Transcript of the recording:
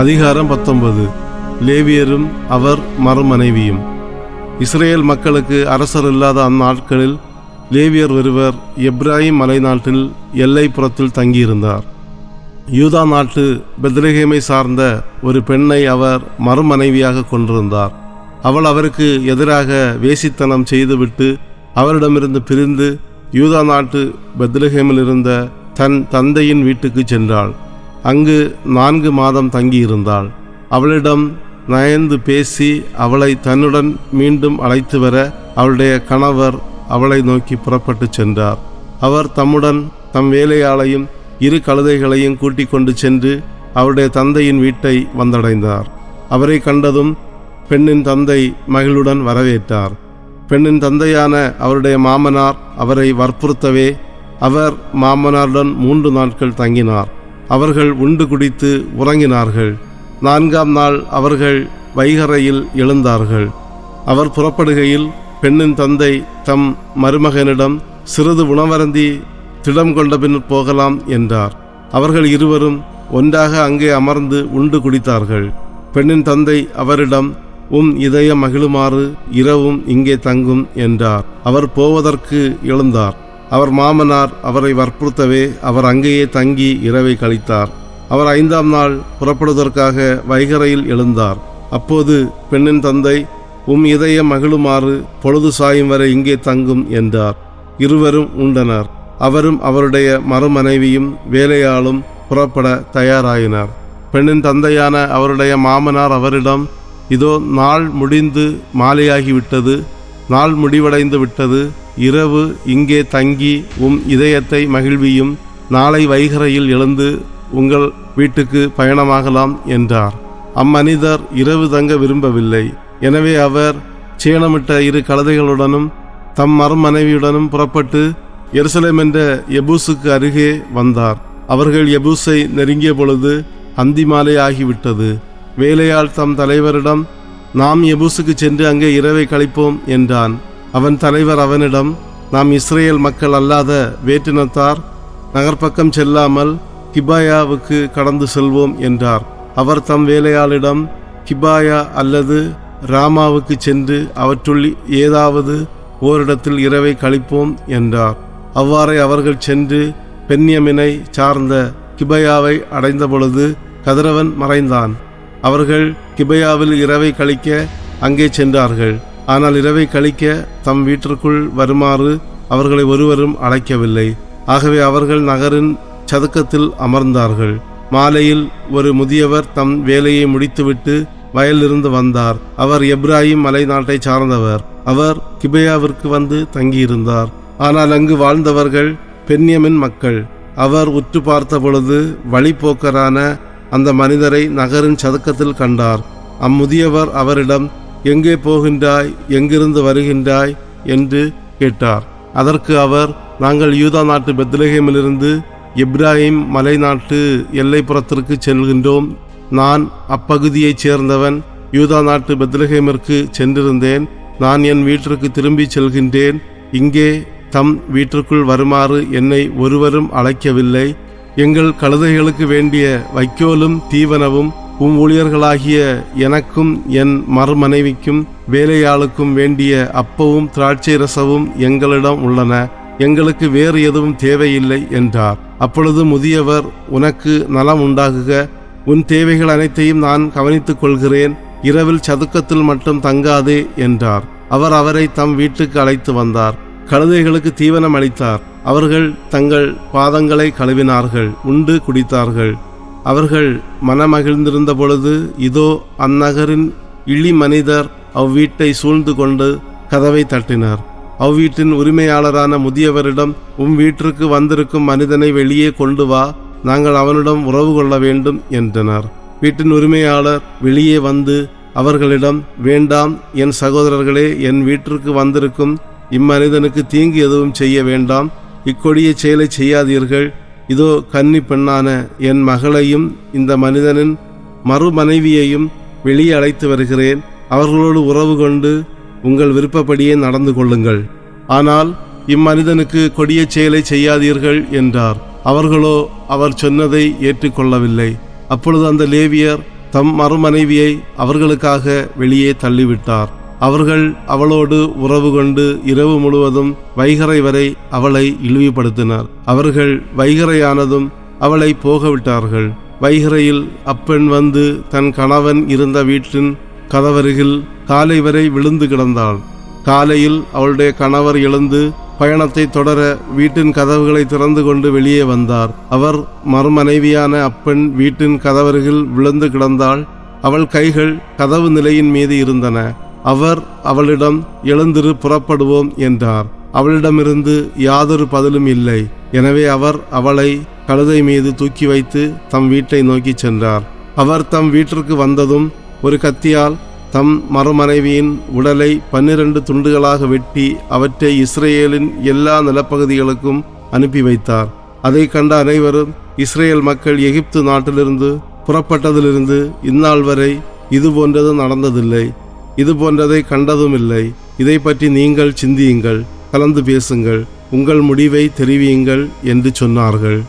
அதிகாரம் பத்தொன்பது. லேவியரும் அவர் மறுமனைவியும். இஸ்ரேல் மக்களுக்கு அரசர் இல்லாத அந்நாட்களில் லேவியர் ஒருவர் எப்ராஹிம் மலைநாட்டில் எல்லைப்புறத்தில் தங்கியிருந்தார். யூதா நாட்டு பெத்ரஹேமை சார்ந்த ஒரு பெண்ணை அவர் மறுமனைவியாக கொண்டிருந்தார். அவள் அவருக்கு எதிராக வேசித்தனம் செய்துவிட்டு அவரிடமிருந்து பிரிந்து யூதா நாட்டு பெத்லகேமில் இருந்த தன் தந்தையின் வீட்டுக்கு சென்றாள். அங்கு நான்கு மாதம் தங்கியிருந்தாள். அவளிடம் நயந்து பேசி அவளை தன்னுடன் மீண்டும் அழைத்து வர அவளுடைய கணவர் அவளை நோக்கி புறப்பட்டு சென்றார். அவர் தம்முடன் தம் வேலையாளையும் இரு கழுதைகளையும் கூட்டிக் கொண்டு சென்று அவருடைய தந்தையின் வீட்டை வந்தடைந்தார். அவரை கண்டதும் பெண்ணின் தந்தை மகிழுடன் வரவேற்றார். பெண்ணின் தந்தையான அவருடைய மாமனார் அவரை வற்புறுத்தவே அவர் மாமனாருடன் மூன்று நாட்கள் தங்கினார். அவர்கள் உண்டு குடித்து உறங்கினார்கள். நான்காம் நாள் அவர்கள் வைகரையில் எழுந்தார்கள். அவர் புறப்படுகையில் பெண்ணின் தந்தை தம் மருமகனிடம் சிறிது உணவருந்தி திடம் கொண்ட பின் போகலாம் என்றார். அவர்கள் இருவரும் ஒன்றாக அங்கே அமர்ந்து உண்டு குடித்தார்கள். பெண்ணின் தந்தை அவரிடம் உம் இதயம் மகிழுமாறு இரவும் இங்கே தங்கும் என்றார். அவர் போவதற்கு எழுந்தார். அவர் மாமனார் அவரை வற்புறுத்தவே அவர் அங்கேயே தங்கி இரவை கழித்தார். அவர் ஐந்தாம் நாள் புறப்படுவதற்காக வைகரையில் எழுந்தார். அப்போது பெண்ணின் தந்தை உம் இதய மகிழுமாறு பொழுது சாயும் வரை இங்கே தங்கும் என்றார். இருவரும் உண்டனர். அவரும் அவருடைய மறுமனைவியும் வேலையாளும் புறப்பட தயாராயினர். பெண்ணின் தந்தையான அவருடைய மாமனார் அவரிடம் இதோ நாள் முடிந்து மாலையாகிவிட்டது. நாள் முடிவடைந்து விட்டது. இரவு இங்கே தங்கி உம் இதயத்தை மகிழ்வியும் நாளை வைகரையில் எழுந்து உங்கள் வீட்டுக்கு பயணமாகலாம் என்றார். அம்மனிதர் இரவு தங்க விரும்பவில்லை. எனவே அவர் சேணமிட்ட இரு கழுதைகளுடனும் தம் மறுமனைவியுடனும் புறப்பட்டு எருசலேம் என்ற எபூசுக்கு அருகே வந்தார். அவர்கள் எபூஸை நெருங்கிய பொழுது அந்தி மாலை ஆகிவிட்டது. வேலையாள் தம் தலைவரிடம் நாம் எபூசுக்கு சென்று அங்கே இரவை கழிப்போம் என்றான். அவன் தலைவர் அவனிடம் நாம் இஸ்ரேல் மக்கள் அல்லாத வேற்றினத்தார் நகர்ப்பக்கம் செல்லாமல் கிபாயாவுக்கு கடந்து செல்வோம் என்றார். அவர் தம் வேலையாளிடம் கிபாயா அல்லது ராமாவுக்கு சென்று அவற்றுள் ஏதாவது ஓரிடத்தில் இரவை கழிப்போம் என்றார். அவ்வாறே அவர்கள் சென்று பெண்யமினை சார்ந்த கிபயாவை அடைந்த பொழுது கதிரவன் மறைந்தான். அவர்கள் கிபையாவில் இரவை கழிக்க அங்கே சென்றார்கள். ஆனால் இரவை கழிக்க தம் வீட்டிற்குள் வருமாறு அவர்களை ஒருவரும் அழைக்கவில்லை. ஆகவே அவர்கள் நகரின் சதுக்கத்தில் அமர்ந்தார்கள். மாலையில் ஒரு முதியவர் தம் வேலையை முடித்துவிட்டு வயலிருந்து வந்தார். அவர் எப்ராஹிம் மலை நாட்டை சார்ந்தவர். அவர் கிபையாவிற்கு வந்து தங்கியிருந்தார். ஆனால் அங்கு வாழ்ந்தவர்கள் பெண்யமின் மக்கள். அவர் உற்று பார்த்த பொழுது வழிப்போக்கரான அந்த மனிதரை நகரின் சதுக்கத்தில் கண்டார். அம்முதியவர் அவரிடம் எங்கே போகின்றாய்? எங்கிருந்து வருகின்றாய்? என்று கேட்டார். அதற்கு அவர் நாங்கள் யூதா நாட்டு பெத்லகேமிலிருந்து இப்ராஹிம் மலை நாட்டு எல்லைப்புறத்திற்கு செல்கின்றோம். நான் அப்பகுதியைச் சேர்ந்தவன் யூதா நாட்டு பெத்லகேமிற்கு சென்றிருந்தேன். நான் என் வீட்டிற்கு திரும்பிச் செல்கின்றேன். இங்கே தம் வீட்டிற்குள் வருமாறு என்னை ஒருவரும் அழைக்கவில்லை. எங்கள் கழுதைகளுக்கு வேண்டிய வைக்கோலும் தீவனவும் உம் ஊழியர்களாகிய எனக்கும் என் மறுமனைவிக்கும் வேலையாளுக்கும் வேண்டிய அப்பவும் திராட்சை ரசமும் எங்களிடம் உள்ளன. எங்களுக்கு வேறு எதுவும் தேவையில்லை என்றார். அப்பொழுது முதியவர் உனக்கு நலம் உண்டாகுக. உன் தேவைகள் அனைத்தையும் நான் கவனித்துக் கொள்கிறேன். இரவில் சதுக்கத்தில் மட்டும் தங்காதே என்றார். அவர் அவரை தம் வீட்டுக்கு அழைத்து வந்தார். கழுதைகளுக்கு தீவனம் அளித்தார். அவர்கள் தங்கள் பாதங்களை கழுவினார்கள் உண்டு குடித்தார்கள். அவர்கள் மனமகிழ்ந்திருந்த பொழுது இதோ அந்நகரின் இழி மனிதர் அவ்வீட்டை சூழ்ந்து கொண்டு கதவை தட்டினார். அவ்வீட்டின் உரிமையாளரான முதியவரிடம் உம் வீட்டிற்கு வந்திருக்கும் மனிதனை வெளியே கொண்டு வா நாங்கள் அவனிடம் உறவு கொள்ள வேண்டும் என்றனர். வீட்டின் உரிமையாளர் வெளியே வந்து அவர்களிடம் வேண்டாம் என் சகோதரர்களே என் வீட்டிற்கு வந்திருக்கும் இம்மனிதனுக்கு தீங்கு எதுவும் செய்ய வேண்டாம் இக்கொடிய செயலை செய்யாதீர்கள். இதோ கன்னி பெண்ணான என் மகளையும் இந்த மனிதனின் மறு மனைவியையும் வெளியே அழைத்து வருகிறேன். அவர்களோடு உறவு கொண்டு உங்கள் விருப்பப்படியே நடந்து கொள்ளுங்கள். ஆனால் இம்மனிதனுக்கு கொடிய செயலை செய்யாதீர்கள் என்றார். அவர்களோ அவர் சொன்னதை ஏற்றுக்கொள்ளவில்லை. அப்பொழுது அந்த லேவியர் தம் மறுமனைவியை அவர்களுக்காக வெளியே தள்ளிவிட்டார். அவர்கள் அவளோடு உறவு கொண்டு இரவு முழுவதும் வைகரை வரை அவளை இழிவுபடுத்தினர் அவர்கள் வைகரையானதும் அவளை போகவிட்டார்கள். வைகரையில் அப்பெண் வந்து தன் கணவன் இருந்த வீட்டின் கதவருகில் காலை வரை விழுந்து கிடந்தாள். காலையில் அவளுடைய கணவர் எழுந்து பயணத்தை தொடர வீட்டின் கதவுகளை திறந்து கொண்டு வெளியே வந்தார். அவர் மறுமனைவியான அப்பெண் வீட்டின் கதவருகில் விழுந்து கிடந்தாள். அவள் கைகள் கதவு நிலையின் மீது இருந்தன. அவர் அவளிடம் எழுந்திரு புறப்படுவோம் என்றார். அவளிடமிருந்து யாதொரு பதிலும் இல்லை. எனவே அவர் அவளை கழுதை மீது தூக்கி வைத்து தம் வீட்டை நோக்கி சென்றார். அவர் தம் வீட்டிற்கு வந்ததும் ஒரு கத்தியால் தம் மறுமனைவியின் உடலை பன்னிரண்டு துண்டுகளாக வெட்டி அவற்றை இஸ்ரேலின் எல்லா நிலப்பகுதிகளுக்கும் அனுப்பி வைத்தார். அதை கண்ட அனைவரும் இஸ்ரேல் மக்கள் எகிப்து நாட்டிலிருந்து புறப்பட்டதிலிருந்து இந்நாள் வரை இது போன்றது நடந்ததில்லை. இது போன்றதை கண்டதும் இல்லை இதை பற்றி நீங்கள் சிந்தியுங்கள் கலந்து பேசுங்கள் உங்கள் முடிவை தெரிவியுங்கள் என்று சொன்னார்கள்.